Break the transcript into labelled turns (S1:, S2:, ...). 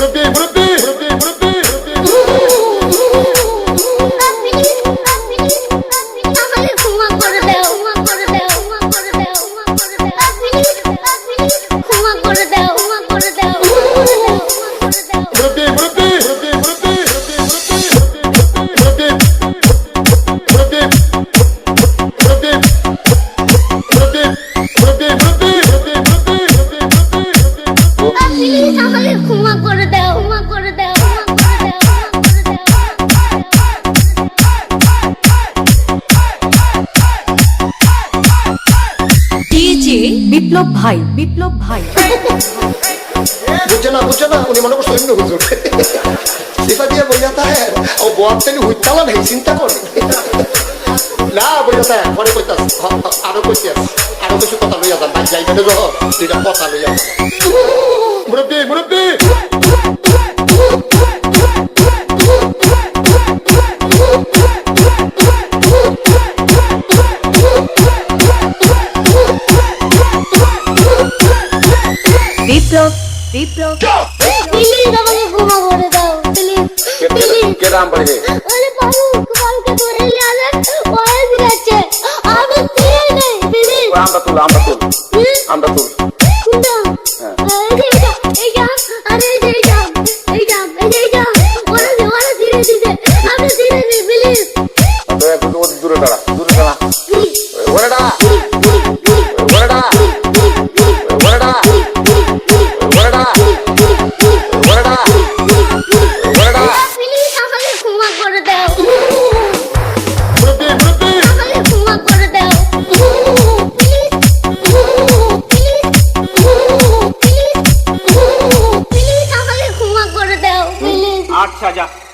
S1: What up, be? What up,
S2: be? বিপ্লব ভাই বিপ্লব ভাই।
S3: বুঝছে না বুঝছে না, উনি মনে করছে অন্য হুজুর। সিফা দিয়ে বইয়া থাকে ও বোয়ার তেলি হুইতালা নেই, চিন্তা কর। না, বইয়া থাকে পরে কইতাস আরও কইতাস আরও কিছু কথা লইয়া যান, বাদ যাইবে না যখন দুইটা কথা লইয়া যান।
S2: Biplop,
S1: biplop. Billy давай губа города. Billy. Billy.
S4: কেরাম পড়ে
S1: আরে পারু কালকে ধরে লালে ওয়াজ গেছে আমি তিন নেই Billy.
S4: আমরা তুল আমরা তুল আমরা তুল
S5: 下降。